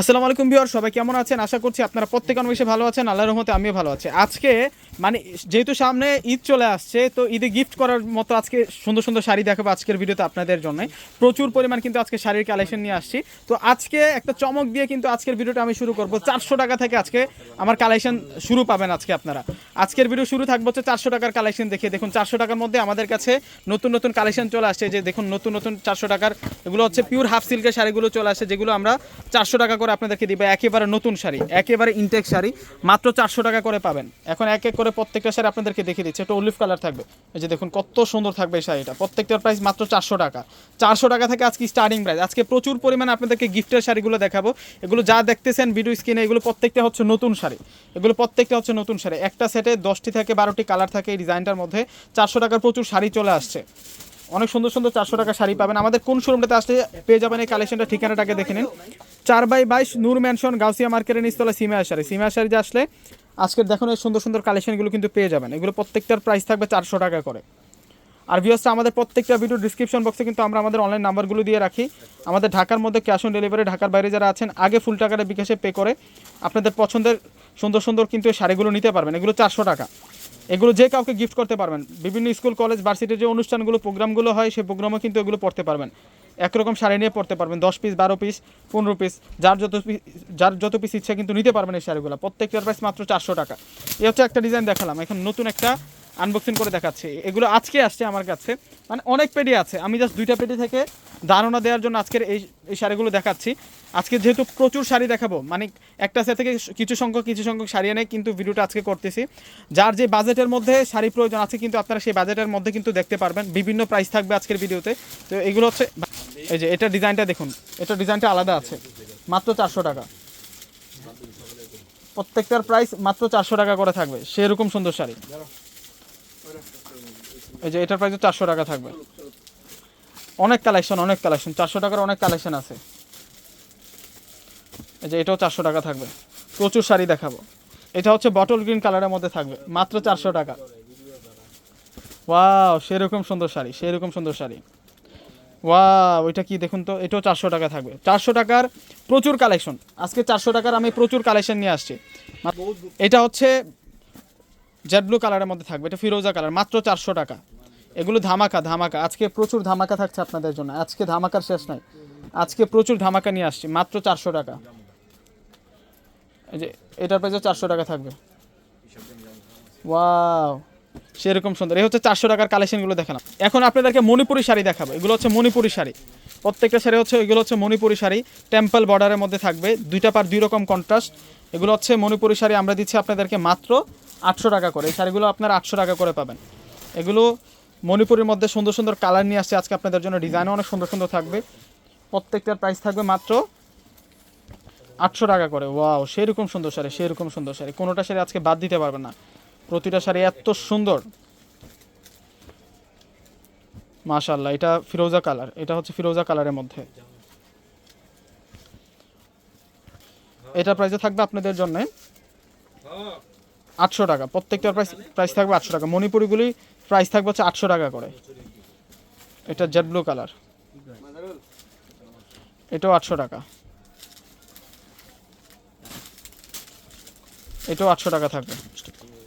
আসসালামু আলাইকুম বিহার সবাই কেমন আছেন? আশা করছি আপনারা প্রত্যেক অনেক বেশি ভালো আছেন, আল্লাহর রহমতে আমিও ভালো আছি। আজকে মানে যেহেতু সামনে ঈদ চলে আসছে, তো ঈদে গিফট করার মতো আজকে সুন্দর সুন্দর শাড়ি দেখাবো আজকের ভিডিওতে আপনাদের জন্য। প্রচুর পরিমাণ কিন্তু আজকে শাড়ির কালেকশন নিয়ে আসছি। তো আজকে একটা চমক দিয়ে কিন্তু আজকের ভিডিওটা আমি শুরু করব। চারশো টাকা থেকে আজকে আমার কালেকশন শুরু পাবেন আজকে আপনারা। আজকের ভিডিও শুরু থাকব হচ্ছে চারশো টাকার কালেকশন দেখে দেখুন, চারশো টাকার মধ্যে আমাদের কাছে নতুন নতুন কালেকশন চলে আসছে। যে দেখুন, নতুন নতুন চারশো টাকার এগুলো হচ্ছে পিওর হাফ সিল্কের শাড়িগুলো চলে আসছে, যেগুলো আমরা চারশো টাকা করে আপনাদেরকে দিব। একেবারে নতুন শাড়ি, একেবারে ইনটেক শাড়ি। মাত্র চারশো টাকা করে পাবেন। এখন এক এক করে প্রত্যেকটা শাড়ি আপনাদেরকে দেখিয়ে দিচ্ছে। একটা অলিভ কালার থাকবে। এই যে দেখুন, কত সুন্দর থাকবে এই শাড়িটা। প্রত্যেকটার প্রাইস মাত্র চারশো টাকা। চারশো টাকা থেকে আজকে স্টার্টিং প্রাইস আজকে প্রচুর পরিমাণে আপনাদেরকে গিফটের শাড়িগুলো দেখাবো। এগুলো যা দেখতেছেন ভিডিও স্ক্রিনে এগুলো প্রত্যেকটা হচ্ছে নতুন শাড়ি। এগুলো প্রত্যেকটা হচ্ছে নতুন শাড়ি। একটা সেটে দশটি থেকে বারোটি কালার থাকে এই ডিজাইনটার মধ্যে। চারশো টাকার প্রচুর শাড়ি চলে আসছে। অনেক সুন্দর সুন্দর চারশো টাকা শাড়ি পাবেন। আমাদের কোন শোরুমটাতে আসলে পেয়ে যাবেন এই কালেকশনটা ঠিকানাটাকে দেখে নিন। চার বাই বাইশ নূর ম্যানশন গাউসিয়া মার্কেটের নিচতলা সিমা শাড়ি সিমা শাড়ি আসলে আজকের দেখুন এই সুন্দর সুন্দর কালেকশনগুলো কিন্তু পেয়ে যাবেন। এগুলো প্রত্যেকটার প্রাইস থাকবে চারশো টাকা করে। আর ভিউসটা আমাদের প্রত্যেকটা ভিডিও ডিসক্রিপশন বক্সে কিন্তু আমরা আমাদের অনলাইন নাম্বারগুলো দিয়ে রাখি। আমাদের ঢাকার মধ্যে ক্যাশ অন ডেলিভারি ঢাকার বাইরে যারা আছেন, আগে ফুল টাকাটা বিকাশে পে করে আপনাদের পছন্দের সুন্দর সুন্দর কিন্তু এই শাড়িগুলো নিতে পারবেন। এগুলো চারশো টাকা। এগুলো যে কাউকে গিফট করতে পারবেন। বিভিন্ন স্কুল কলেজ ভার্সিটির যে অনুষ্ঠানগুলো প্রোগ্রামগুলো হয় সেই প্রোগ্রামও কিন্তু এগুলো পড়তে পারবেন। একরকম শাড়ি নিয়ে পড়তে পারবেন। দশ পিস বারো পিস পনেরো পিস যার যত পিস যার যত পিস ইচ্ছা কিন্তু নিতে পারবেন এই শাড়িগুলো। প্রত্যেকটার প্রাইস মাত্র চারশো টাকা। এই হচ্ছে একটা ডিজাইন দেখালাম। এখন নতুন একটা আনবক্সিং করে দেখাচ্ছি। এগুলো আজকে আসছে আমার কাছে। মানে অনেক পেডি আছে। আমি জাস্ট দুইটা পেডি থেকে ধারণা দেওয়ার জন্য আজকের এই এই শাড়িগুলো দেখাচ্ছি। আজকে যেহেতু প্রচুর শাড়ি দেখাবো মানে একটা সেট থেকে কিছু সংখ্যক কিছু সংখ্যক শাড়ি এনে কিন্তু ভিডিওটা আজকে করতেছি। যার যে বাজেটের মধ্যে শাড়ি প্রয়োজন আছে কিন্তু আপনারা সেই বাজেটের মধ্যে কিন্তু দেখতে পারবেন। বিভিন্ন প্রাইস থাকবে আজকের ভিডিওতে তো এগুলো হচ্ছে এই যে, এটা ডিজাইনটা দেখুন। এটা ডিজাইনটা আলাদা আছে। মাত্র চারশো টাকা। প্রত্যেকটার প্রাইস মাত্র চারশো টাকা করে থাকবে। সেরকম সুন্দর শাড়ি। এই যে, এটার প্রাইস চারশো টাকা থাকবে। অনেক কালেকশন অনেক কালেকশন চারশো টাকার অনেক কালেকশন আছে। এই যে, এটাও চারশো টাকা থাকবে। প্রচুর শাড়ি দেখাবো। এটা হচ্ছে বটল গ্রিন কালারের মধ্যে থাকবে। মাত্র চারশো টাকা। ওয়াও সেরকম সুন্দর শাড়ি, সেরকম সুন্দর শাড়ি। ওয়াও ওইটা কি দেখুন তো? এটাও চারশো টাকা থাকবে। চারশো টাকার প্রচুর কালেকশন আজকে চারশো টাকার আমি প্রচুর কালেকশন নিয়ে আসছি। এটা হচ্ছে জেড ব্লু কালারের মধ্যে থাকবে। এটা ফিরোজা কালার মাত্র চারশো টাকা। এগুলো ধামাকা ধামাকা। আজকে প্রচুর ধামাকা থাকছে আপনাদের জন্য। আজকে ধামাকার শেষ নাই। আজকে প্রচুর ধামাকা নিয়ে আসছি, মাত্র চারশো টাকা। এই যে, এটার প্রাইসে চারশো টাকা থাকবে। ওয়াও সেরকম সুন্দর। এই হচ্ছে চারশো টাকার কালেকশনগুলো দেখালাম এখন আপনাদেরকে মণিপুরি শাড়ি দেখাবো। এগুলো হচ্ছে মণিপুরি শাড়ি। প্রত্যেকটা শাড়ি হচ্ছে, এগুলো হচ্ছে মণিপুরি শাড়ি। টেম্পল বর্ডারের মধ্যে থাকবে। দুইটা পার দুই রকম কন্ট্রাস্ট এগুলো হচ্ছে মণিপুরি শাড়ি। আমরা দিচ্ছি আপনাদেরকে মাত্র আটশো টাকা করে। এই শাড়িগুলো আপনারা আটশো টাকা করে পাবেন। এগুলো মণিপুরের মধ্যে সুন্দর সুন্দর কালার নিয়ে আসছে। আজকে আপনাদের জন্য ডিজাইনও অনেক সুন্দর সুন্দর থাকবে। প্রত্যেকটার প্রাইস থাকবে মাত্র আটশো টাকা করে। ওয়াও সেরকম সুন্দর শাড়ি, সেরকম সুন্দর শাড়ি। কোনোটা শাড়ি আজকে বাদ দিতে পারবেন না। প্রতিটা শাড়ি এত সুন্দর। মাশাল্লাহ এটা ফিরোজা কালার, এটা হচ্ছে ফিরোজা কালারের মধ্যে। এটা প্রাইসে থাকবে আপনাদের জন্য আটশো টাকা, প্রত্যেকটার প্রাইস প্রাইস থাকবে আটশো টাকা। মণিপুরিগুলি প্রাইস থাকবে হচ্ছে আটশো টাকা করে। এটা জেড ব্লু কালার এটাও আটশো টাকা। এটাও আটশো টাকা থাকবে।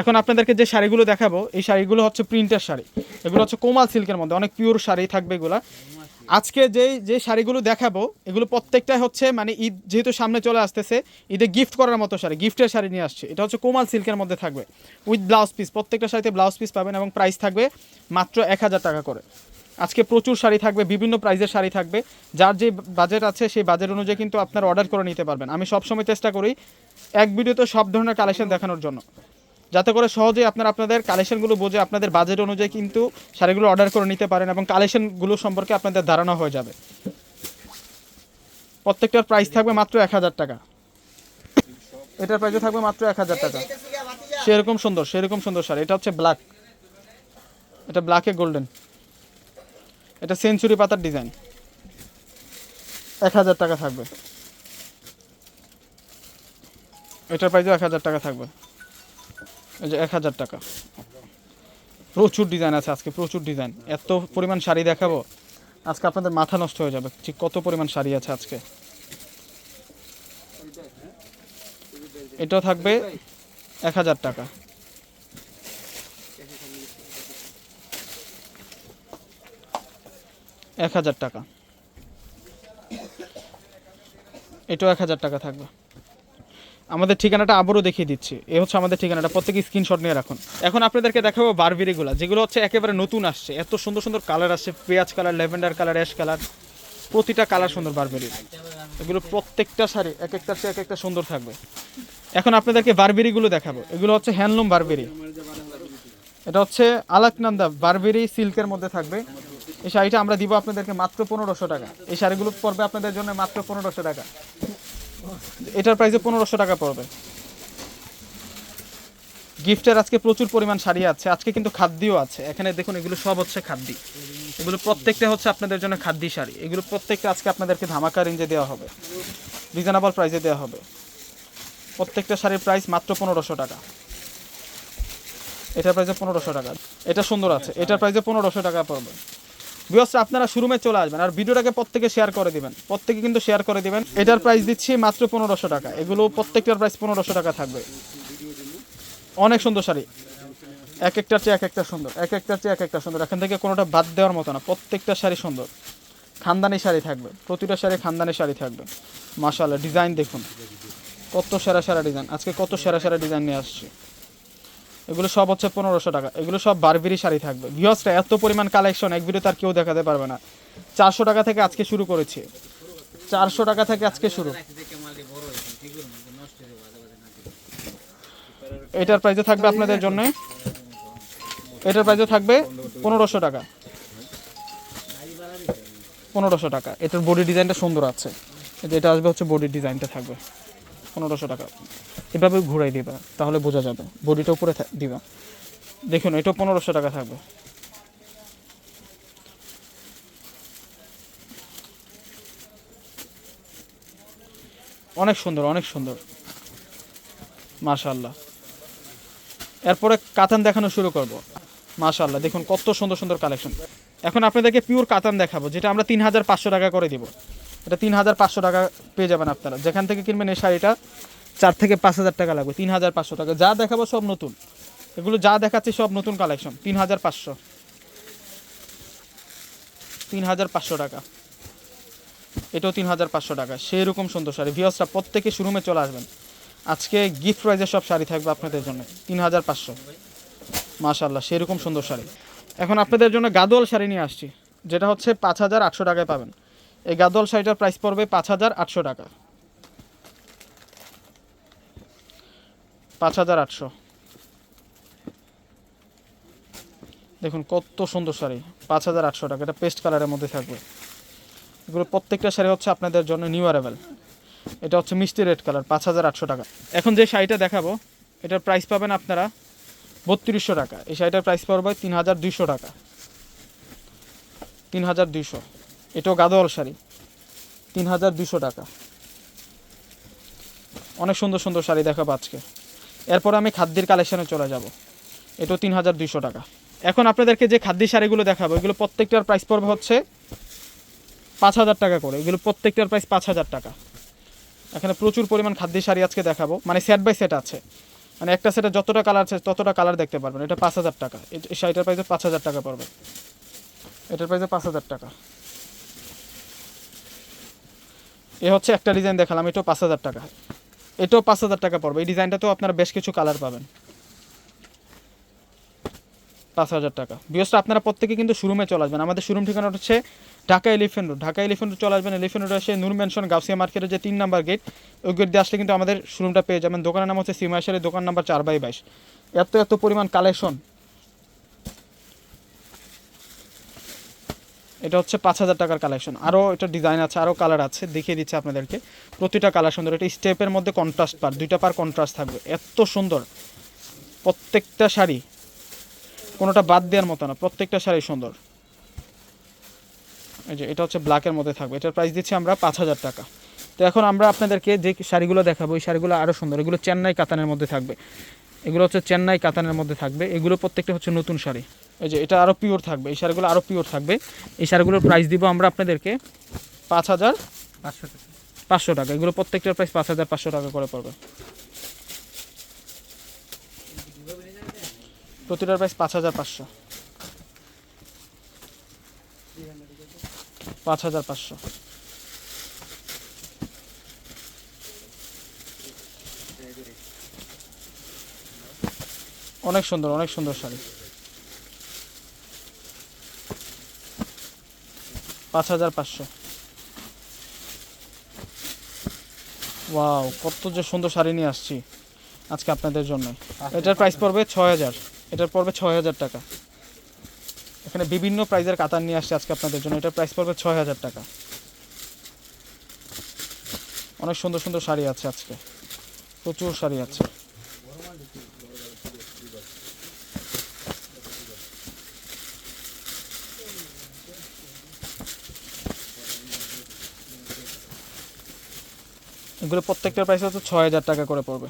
এখন আপনাদেরকে যে শাড়িগুলো দেখাবো, এই শাড়িগুলো হচ্ছে প্রিন্টের শাড়ি। এগুলো হচ্ছে কোমাল সিল্কের মধ্যে, অনেক পিওর শাড়ি থাকবে এগুলা। আজকে যেই, যে শাড়িগুলো দেখাবো, এগুলো প্রত্যেকটাই হচ্ছে মানে ঈদ যেহেতু সামনে চলে আসতেছে, ঈদে গিফট করার মতো শাড়ি গিফটের শাড়ি নিয়ে আসছে। এটা হচ্ছে কোমাল সিল্কের মধ্যে থাকবে। উইথ ব্লাউজ পিস প্রত্যেকটা শাড়িতে ব্লাউজ পিস পাবেন এবং প্রাইস থাকবে মাত্র এক হাজার টাকা করে। আজকে প্রচুর শাড়ি থাকবে, বিভিন্ন প্রাইজের শাড়ি থাকবে। যার যে বাজেট আছে, সেই বাজেট অনুযায়ী কিন্তু আপনারা অর্ডার করে নিতে পারবেন। আমি সবসময় চেষ্টা করি এক ভিডিওতে সব ধরনের কালেকশন দেখানোর জন্য। যাতে করে সহজেই আপনারা আপনাদের কালেকশনগুলো বোঝে আপনাদের বাজেট অনুযায়ী কিন্তু শাড়িগুলো অর্ডার করে নিতে পারেন এবং কালেকশনগুলো সম্পর্কে আপনাদের ধারণা হয়ে যাবে। প্রত্যেকটার প্রাইস থাকবে মাত্র এক হাজার টাকা। এটার প্রাইসও থাকবে মাত্র এক হাজার টাকা। সেরকম সুন্দর সেরকম সুন্দর শাড়ি। এটা হচ্ছে ব্ল্যাক এটা ব্ল্যাকে গোল্ডেন এটা সেঞ্চুরি পাতার ডিজাইন এক হাজার টাকা থাকবে। এটার প্রাইসও এক হাজার টাকা থাকবে। যে এক হাজার টাকা। প্রচুর ডিজাইন আছে আজকে, প্রচুর ডিজাইন এত পরিমাণ শাড়ি দেখাবো, আজকে আপনাদের মাথা নষ্ট হয়ে যাবে। ঠিক কত পরিমাণ শাড়ি আছে আজকে। এটাও থাকবে এক হাজার টাকা। এক হাজার টাকা। এটাও এক হাজার টাকা থাকবে। আমাদের ঠিকানাটা আবারও দেখিয়ে দিচ্ছি। এ হচ্ছে আমাদের ঠিকানাটা, প্রত্যেকে স্ক্রিনশট নিয়ে রাখুন। এখন আপনাদেরকে দেখাবো বারবিরিগুলো যেগুলো হচ্ছে একেবারে নতুন আসছে। এত সুন্দর সুন্দর কালার আসছে, পেঁয়াজ colour lavender colour ash colour প্রতিটা কালার সুন্দর বারবেরির এগুলো প্রত্যেকটা শাড়ি, এক একটা সে এক একটা সুন্দর থাকবে। এখন আপনাদেরকে বারবেরিগুলো দেখাবো। এগুলো হচ্ছে হ্যান্ডলুম বারবেরি এটা হচ্ছে আলাকনন্দা বারবেরি সিল্কের মধ্যে থাকবে। এই শাড়িটা আমরা দিব আপনাদেরকে মাত্র পনেরোশো টাকা। এই শাড়িগুলো পড়বে আপনাদের জন্য মাত্র পনেরোশো টাকা। এটার প্রাইসে পনেরোশো টাকা পড়বে। গিফটের আজকে প্রচুর পরিমাণ শাড়ি আছে, আজকে কিন্তু খাদ্যও আছে। এখানে দেখুন, এগুলো সব হচ্ছে খাদ্যি। এগুলো প্রত্যেকটা হচ্ছে আপনাদের জন্য খাদ্যি শাড়ি। এগুলো প্রত্যেকটা আজকে আপনাদেরকে ধামাকা রেঞ্জে দেওয়া হবে। রিজনেবল প্রাইসে দেওয়া হবে। প্রত্যেকটা শাড়ির প্রাইস মাত্র পনেরোশো টাকা। এটার প্রাইসে পনেরোশো টাকা। এটা সুন্দর আছে। এটার প্রাইসে পনেরোশো টাকা পড়বে। বিয়সরা আপনারা শুরুমে চলে আসবেন আর ভিডিওটাকে প্রত্যেকে শেয়ার করে দিবেন। প্রত্যেকে কিন্তু শেয়ার করে দিবেন। এটার প্রাইস দিচ্ছি মাত্র পনেরোশো টাকা। এগুলো প্রত্যেকটার প্রাইস পনেরোশো টাকা থাকবে। অনেক সুন্দর শাড়ি। এক একটার চেয়ে এক একটা সুন্দর। এক একটার চেয়ে এক একটা সুন্দর। এখান থেকে কোনোটা বাদ দেওয়ার মতো না। প্রত্যেকটা শাড়ি সুন্দর। খানদানি শাড়ি থাকবে। প্রতিটা শাড়ি খানদানি শাড়ি থাকবে। মাশাআল্লাহ ডিজাইন দেখুন। কত সেরা সেরা ডিজাইন আজকে কত সেরা সেরা ডিজাইন নিয়ে আসছে। এগুলো সব হচ্ছে পনেরোশো টাকা। এগুলো সব বারবেরি শাড়ি থাকবে। ভিওসটা এত পরিমাণ কালেকশন এক ভিডিও তার কেউ দেখাতে পারবে না। চারশো টাকা থেকে আজকে শুরু করেছি। চারশো টাকা থেকে আজকে শুরু। এটার প্রাইসে থাকবে আপনাদের জন্য। এটার প্রাইসে থাকবে পনেরোশো টাকা। পনেরোশো টাকা। এটার বডি ডিজাইনটা সুন্দর আছে। এটা আসবে হচ্ছে বডির ডিজাইনটা থাকবে। পনেরোশো টাকা। এভাবে ঘুরাই দিবা, তাহলে বোঝা যাবে। বডিটা উপরে দিবা। দেখুন, এটা পনেরোশো টাকা থাকবে। অনেক সুন্দর অনেক সুন্দর। মাশাল্লাহ এরপরে কাতান দেখানো শুরু করব। মাশাল্লাহ দেখুন কত সুন্দর সুন্দর কালেকশন এখন আপনাদেরকে পিওর কাতান দেখাবো, যেটা আমরা তিন হাজার পাঁচশো টাকা করে দিব। এটা তিন হাজার পাঁচশো টাকা পেয়ে যাবেন আপনারা। যেখান থেকে কিনবেন এই শাড়িটা, চার থেকে পাঁচ হাজার টাকা লাগবে তিন হাজার পাঁচশো টাকা। যা দেখাবো সব নতুন। এগুলো যা দেখাচ্ছি সব নতুন কালেকশন তিন হাজার পাঁচশো। তিন হাজার পাঁচশো টাকা। এটাও তিন হাজার পাঁচশো টাকা সেই রকম সুন্দর শাড়ি। ভিওসরা প্রত্যেকে শোরুমে চলে আসবেন। আজকে গিফট প্রাইজের সব শাড়ি থাকবে আপনাদের জন্য তিন হাজার পাঁচশো। মাশাল্লাহ সেরকম সুন্দর শাড়ি। এখন আপনাদের জন্য গাদোয়াল শাড়ি নিয়ে আসছি, যেটা হচ্ছে পাঁচ হাজার আটশো টাকায় পাবেন। এই গাদল শাড়িটার প্রাইস পড়বে পাঁচ হাজার আটশো টাকা। পাঁচ হাজার আটশো। দেখুন কত সুন্দর শাড়ি, পাঁচ হাজার আটশো টাকা। এটা পেস্ট কালারের মধ্যে থাকবে। এগুলো প্রত্যেকটা শাড়ি হচ্ছে আপনাদের জন্য নিউ এটা হচ্ছে মিষ্টি রেড কালার পাঁচ হাজার আটশো টাকা। এখন যে শাড়িটা দেখাবো, এটার প্রাইস পাবেন আপনারা বত্রিশশো টাকা। এই শাড়িটার প্রাইস পড়বে তিন হাজার দুইশো টাকা। তিন হাজার দুইশো। এটাও গাদোয়াল শাড়ি। তিন হাজার দুশো টাকা। অনেক সুন্দর সুন্দর শাড়ি দেখাবো আজকে। এরপর আমি খাদ্যের কালেকশানে চলে যাব। এটাও তিন হাজার দুইশো টাকা। এখন আপনাদেরকে যে খাদ্যের শাড়িগুলো দেখাবো, এগুলো প্রত্যেকটার প্রাইস পড়বে হচ্ছে পাঁচ হাজার টাকা করে। এগুলো প্রত্যেকটার প্রাইস পাঁচ হাজার টাকা। এখানে প্রচুর পরিমাণ খাদ্যের শাড়ি আজকে দেখাবো। মানে সেট বাই সেট আছে। মানে একটা সেটে যতটা কালার আছে, ততটা কালার দেখতে পারবেন। এটা পাঁচ হাজার টাকা। এই শাড়িটার প্রাইসে পাঁচ হাজার টাকা পড়বে। এটার প্রাইসে পাঁচ হাজার টাকা। এ হচ্ছে একটা ডিজাইন দেখালাম, এটাও পাঁচ হাজার টাকা। এটাও পাঁচ হাজার টাকা পড়বে। এই ডিজাইনটাতেও আপনারা বেশ কিছু কালার পাবেন। পাঁচ হাজার টাকা। বিয়সটা আপনারা প্রত্যেকে কিন্তু শোরুমে চলে আসবেন। আমাদের শোরুম ঠিকানা হচ্ছে Dhaka Elephant Road Dhaka Elephant Road চলে আসবেন। এলিফেন্ট রোড এসে নূর মেনশন গাউসিয়া মার্কেটের যে তিন নাম্বার গেট ওই গেট দিয়ে আসলে কিন্তু আমাদের শোরুমটা পেয়ে যাবেন। দোকানের নাম হচ্ছে সিমাশারের দোকান নাম্বার চার বাই বাইশ। এত এত পরিমাণ কালেকশন এটা হচ্ছে পাঁচ হাজার টাকার কালেকশন আরও এটা ডিজাইন আছে আরও কালার আছে, দেখিয়ে দিচ্ছে আপনাদেরকে। প্রতিটা কালার সুন্দর। এটা স্টেপের মধ্যে কন্ট্রাস্ট পার দুইটা পার কন্ট্রাস্ট থাকবে। এত সুন্দর। প্রত্যেকটা শাড়ি, কোনোটা বাদ দেওয়ার মতো না, প্রত্যেকটা শাড়ি সুন্দর। এই যে, এটা হচ্ছে ব্ল্যাকের মধ্যে থাকবে। এটার প্রাইস দিচ্ছি আমরা পাঁচ হাজার টাকা। তো এখন আমরা আপনাদেরকে যে শাড়িগুলো দেখাবো, এই শাড়িগুলো আরও সুন্দর। এগুলো চেন্নাই কাতানের মধ্যে থাকবে। এগুলো হচ্ছে চেন্নাই কাতানের মধ্যে থাকবে। এগুলো প্রত্যেকটা হচ্ছে নতুন শাড়ি। এই যে এটা আরও পিওর থাকবে এই শাড়িগুলো আরও পিওর থাকবে। এই শাড়িগুলোর প্রাইস দিব আমরা আপনাদেরকে পাঁচ হাজার পাঁচশো টাকা। পাঁচশো টাকা। এগুলো প্রত্যেকটার প্রাইস পাঁচ হাজার পাঁচশো টাকা করে পড়বে। প্রতিটার প্রাইস পাঁচ হাজার পাঁচশো। পাঁচ হাজার পাঁচশো। অনেক সুন্দর অনেক সুন্দর শাড়ি। পাঁচ হাজার পাঁচশো। ওয়াও কত যে সুন্দর শাড়ি নিয়ে আসছি আজকে আপনাদের জন্য। এটার প্রাইস পড়বে ছয় হাজার। এটার পড়বে ছয় হাজার টাকা। এখানে বিভিন্ন প্রাইজের কাতার নিয়ে আসছে আজকে আপনাদের জন্য। এটার প্রাইস পড়বে ছয় হাজার টাকা। অনেক সুন্দর সুন্দর শাড়ি আছে আজকে। প্রচুর শাড়ি আছে। এগুলো প্রত্যেকটার প্রাইস হচ্ছে ছয় হাজার টাকা করে পড়বে।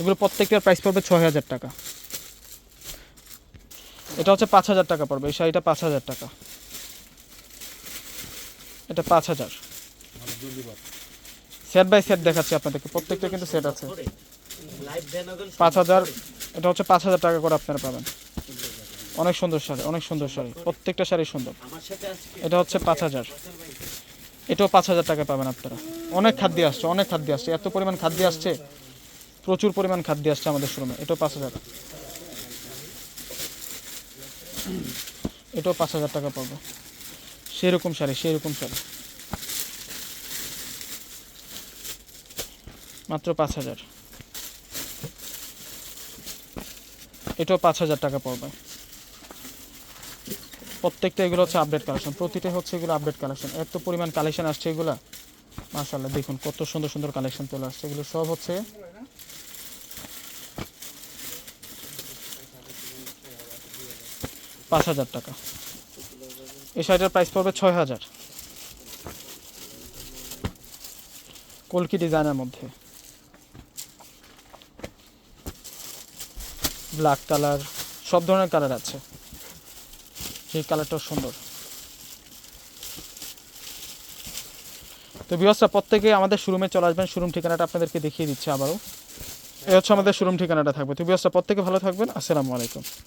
এগুলো প্রত্যেকটার প্রাইস পড়বে ছয় হাজার টাকা। এটা হচ্ছে পাঁচ হাজার টাকা পড়বে, এই শাড়িটা পাঁচ হাজার টাকা। এটা পাঁচ হাজার। সেট বাই সেট দেখাচ্ছি আপনাদেরকে, প্রত্যেকটা কিন্তু সেট আছে। পাঁচ হাজার, এটা হচ্ছে পাঁচ হাজার টাকা করে আপনারা পাবেন। অনেক সুন্দর শাড়ি, অনেক সুন্দর শাড়ি, প্রত্যেকটা শাড়ি সুন্দর। এটা হচ্ছে পাঁচ হাজার। এটাও পাঁচ হাজার টাকা পাবেন আপনারা। অনেক খাদ্য আসছে, অনেক খাদ্য আসছে। এত পরিমাণ খাদ্য আসছে, প্রচুর পরিমাণ খাদ্য আসছে আমাদের শোরুমে এটাও পাঁচ হাজার। এটাও পাঁচ হাজার টাকা পাবো। সেরকম শাড়ি সেরকম শাড়ি। মাত্র পাঁচ হাজার। এটাও পাঁচ হাজার টাকা পড়বে প্রত্যেকটা এগুলো হচ্ছে আপডেট কালেকশন প্রতিটা হচ্ছে এগুলো আপডেট কালেকশন এত পরিমাণ কালেকশন আসছে এগুলো। মাশাল্লাহ দেখুন কত সুন্দর সুন্দর কালেকশন চলে আসছে। এগুলো সব হচ্ছে পাঁচ হাজার টাকা। এই শাড়িটার প্রাইস পড়বে ছয় হাজার। কলকি ডিজাইনের মধ্যে। ব্ল্যাক কালার সব ধরনের কালার আছে। সেই কালারটাও সুন্দর। তো বিহসরা প্রত্যেকে আমাদের শোরুমে চলে আসবেন। শোরুম ঠিকানাটা আপনাদেরকে দেখিয়ে দিচ্ছে আবারও। এই হচ্ছে আমাদের শোরুম ঠিকানাটা থাকবে। তো বিহসরা প্রত্যেকে ভালো থাকবেন। আসসালামু আলাইকুম।